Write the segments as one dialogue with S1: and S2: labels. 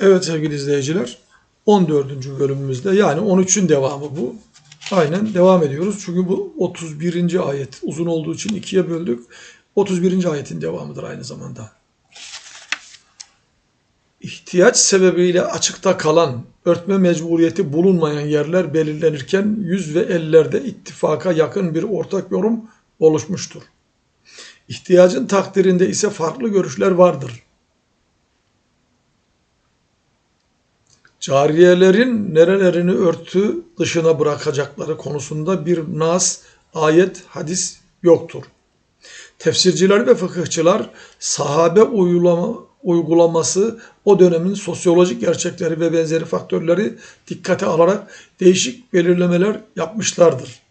S1: Evet sevgili izleyiciler 14. bölümümüzde yani 13'ün devamı bu. Aynen devam ediyoruz. Çünkü bu 31. ayet uzun olduğu için ikiye böldük. 31. ayetin devamıdır aynı zamanda. İhtiyaç sebebiyle açıkta kalan, örtme mecburiyeti bulunmayan yerler belirlenirken yüz ve ellerde ittifaka yakın bir ortak yorum oluşmuştur. İhtiyacın takdirinde ise farklı görüşler vardır. Cariyelerin nerelerini örtü dışına bırakacakları konusunda bir nas, ayet, hadis yoktur. Tefsirciler ve fıkıhçılar sahabe uygulama, uygulaması o dönemin sosyolojik gerçekleri ve benzeri faktörleri dikkate alarak değişik belirlemeler yapmışlardır.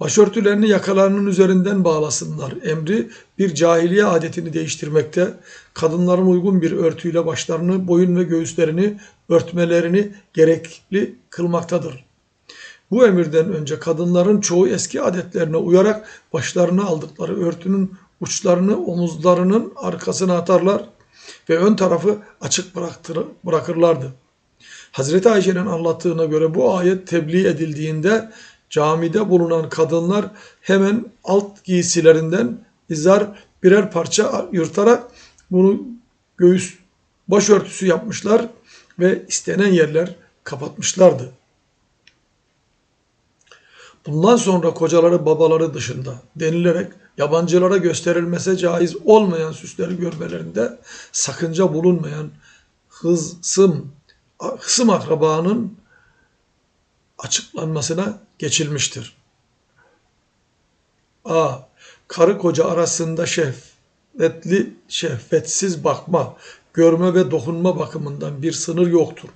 S1: Başörtülerini yakalarının üzerinden bağlasınlar. Emri bir cahiliye adetini değiştirmekte, kadınların uygun bir örtüyle başlarını, boyun ve göğüslerini örtmelerini gerekli kılmaktadır. Bu emirden önce kadınların çoğu eski adetlerine uyarak başlarına aldıkları örtünün uçlarını omuzlarının arkasına atarlar ve ön tarafı açık bıraktır, bırakırlardı. Hazreti Ayşe'nin anlattığına göre bu ayet tebliğ edildiğinde camide bulunan kadınlar hemen alt giysilerinden izar birer parça yırtarak bunu göğüs başörtüsü yapmışlar ve istenen yerler kapatmışlardı. Bundan sonra kocaları babaları dışında denilerek yabancılara gösterilmese caiz olmayan süsleri görmelerinde sakınca bulunmayan hızım, hısım akrabanın açıklanmasına geçilmiştir. A. Karı koca arasında şehvetli, şehvetsiz bakma, görme ve dokunma bakımından bir sınır yoktur.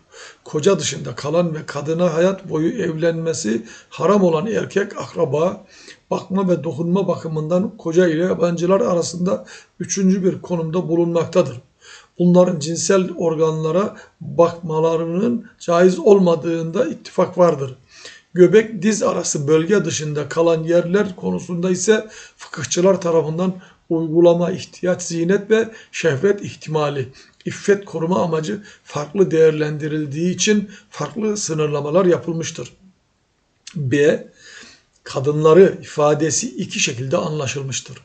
S1: Koca dışında kalan ve kadına hayat boyu evlenmesi haram olan erkek akraba, bakma ve dokunma bakımından koca ile yabancılar arasında üçüncü bir konumda bulunmaktadır. Bunların cinsel organlara bakmalarının caiz olmadığında ittifak vardır. Göbek diz arası bölge dışında kalan yerler konusunda ise fıkıhçılar tarafından uygulama, ihtiyaç, zinet ve şehvet ihtimali, iffet koruma amacı farklı değerlendirildiği için farklı sınırlamalar yapılmıştır. B. Kadınları ifadesi iki şekilde anlaşılmıştır.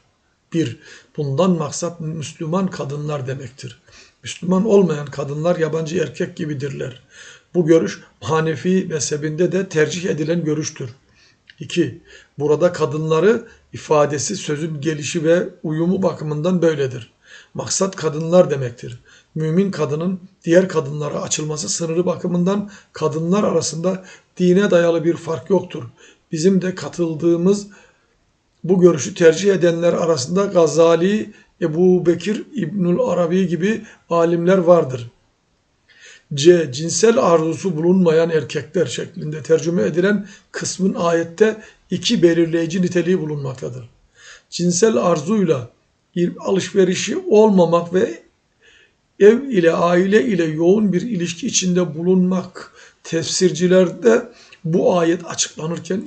S1: 1. Bundan maksat Müslüman kadınlar demektir. Müslüman olmayan kadınlar yabancı erkek gibidirler. Bu görüş Hanefi mezhebinde de tercih edilen görüştür. 2. Burada kadınları ifadesi sözün gelişi ve uyumu bakımından böyledir. Maksat kadınlar demektir. Mümin kadının diğer kadınlara açılması sınırı bakımından kadınlar arasında dine dayalı bir fark yoktur. Bizim de katıldığımız bu görüşü tercih edenler arasında Gazali, Ebu Bekir, İbnül Arabi gibi alimler vardır. C. Cinsel arzusu bulunmayan erkekler şeklinde tercüme edilen kısmın ayette iki belirleyici niteliği bulunmaktadır. Cinsel arzuyla alışverişi olmamak ve ev ile aile ile yoğun bir ilişki içinde bulunmak tefsircilerde bu ayet açıklanırken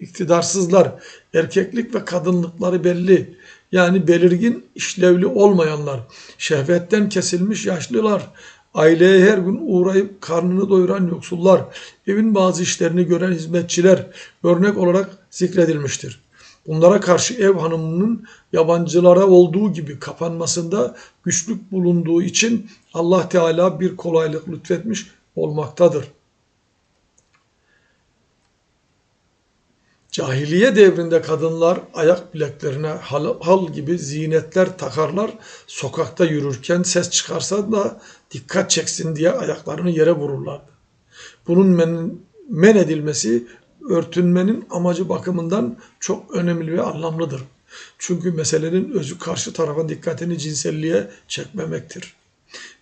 S1: iktidarsızlar, erkeklik ve kadınlıkları belli, yani belirgin işlevli olmayanlar, şehvetten kesilmiş yaşlılar, aileye her gün uğrayıp karnını doyuran yoksullar, evin bazı işlerini gören hizmetçiler örnek olarak zikredilmiştir. Bunlara karşı ev hanımının yabancılara olduğu gibi kapanmasında güçlük bulunduğu için Allah Teala bir kolaylık lütfetmiş olmaktadır. Cahiliye devrinde kadınlar ayak bileklerine hal, hal gibi zinetler takarlar. Sokakta yürürken ses çıkarsa da dikkat çeksin diye ayaklarını yere vururlardı. Bunun men, men edilmesi örtünmenin amacı bakımından çok önemli ve anlamlıdır. Çünkü meselenin özü karşı tarafa dikkatini cinselliğe çekmemektir.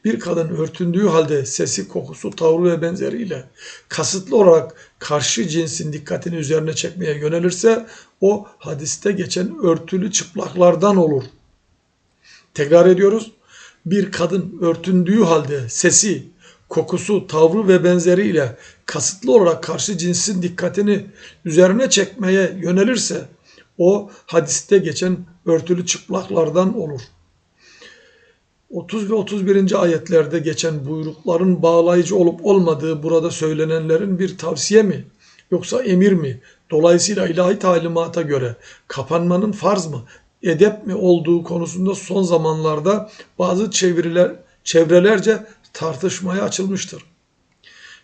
S1: Bir kadın örtündüğü halde sesi, kokusu, tavrı ve benzeriyle kasıtlı olarak karşı cinsin dikkatini üzerine çekmeye yönelirse o hadiste geçen örtülü çıplaklardan olur. Tekrar ediyoruz. Bir kadın örtündüğü halde sesi, kokusu, tavrı ve benzeriyle kasıtlı olarak karşı cinsin dikkatini üzerine çekmeye yönelirse o hadiste geçen örtülü çıplaklardan olur. 30 ve 31. ayetlerde geçen buyrukların bağlayıcı olup olmadığı burada söylenenlerin bir tavsiye mi yoksa emir mi? Dolayısıyla ilahi talimata göre kapanmanın farz mı, edep mi olduğu konusunda son zamanlarda bazı çeviriler, çevrelerce tartışmaya açılmıştır.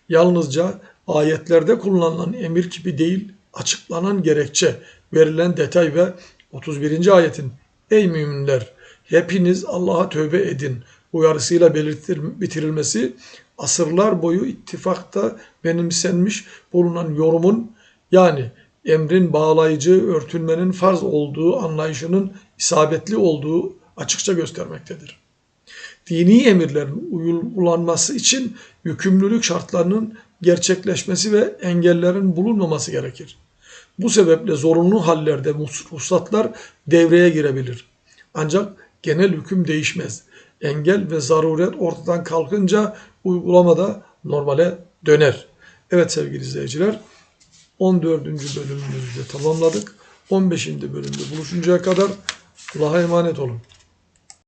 S1: Yalnızca ayetlerde kullanılan emir gibi değil, açıklanan gerekçe, verilen detay ve 31. ayetin Ey müminler! Hepiniz Allah'a tövbe edin uyarısıyla belirtir, bitirilmesi asırlar boyu ittifakta benimsenmiş bulunan yorumun yani emrin bağlayıcı örtünmenin farz olduğu anlayışının isabetli olduğu açıkça göstermektedir. Dini emirlerin uygulanması için yükümlülük şartlarının gerçekleşmesi ve engellerin bulunmaması gerekir. Bu sebeple zorunlu hallerde ruhsatlar devreye girebilir. Ancak genel hüküm değişmez. Engel ve zaruret ortadan kalkınca uygulamada normale döner. Evet sevgili izleyiciler 14. bölümümüzü de tamamladık. 15. bölümde buluşuncaya kadar Allah'a emanet olun.